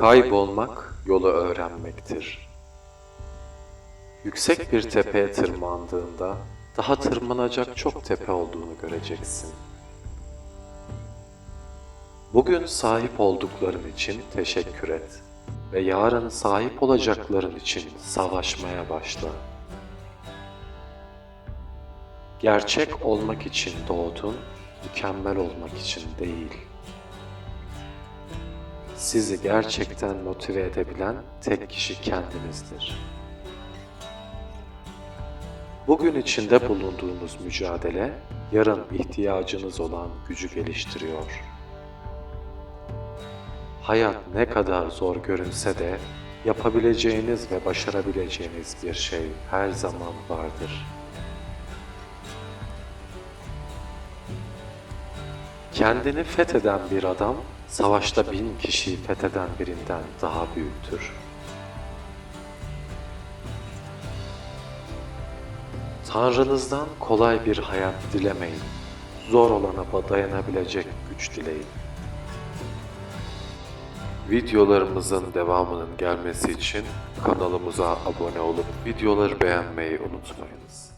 Kaybolmak yolu öğrenmektir. Yüksek bir tepeye tırmandığında daha tırmanacak çok tepe olduğunu göreceksin. Bugün sahip oldukların için teşekkür et ve yarın sahip olacakların için savaşmaya başla. Gerçek olmak için doğdun, mükemmel olmak için değil. Sizi gerçekten motive edebilen tek kişi kendinizdir. Bugün içinde bulunduğunuz mücadele, yarın ihtiyacınız olan gücü geliştiriyor. Hayat ne kadar zor görünse de yapabileceğiniz ve başarabileceğiniz bir şey her zaman vardır. Kendini fetheden bir adam, savaşta bin kişiyi fetheden birinden daha büyüktür. Tanrınızdan kolay bir hayat dilemeyin. Zor olana dayanabilecek güç dileyin. Videolarımızın devamının gelmesi için kanalımıza abone olup videoları beğenmeyi unutmayınız.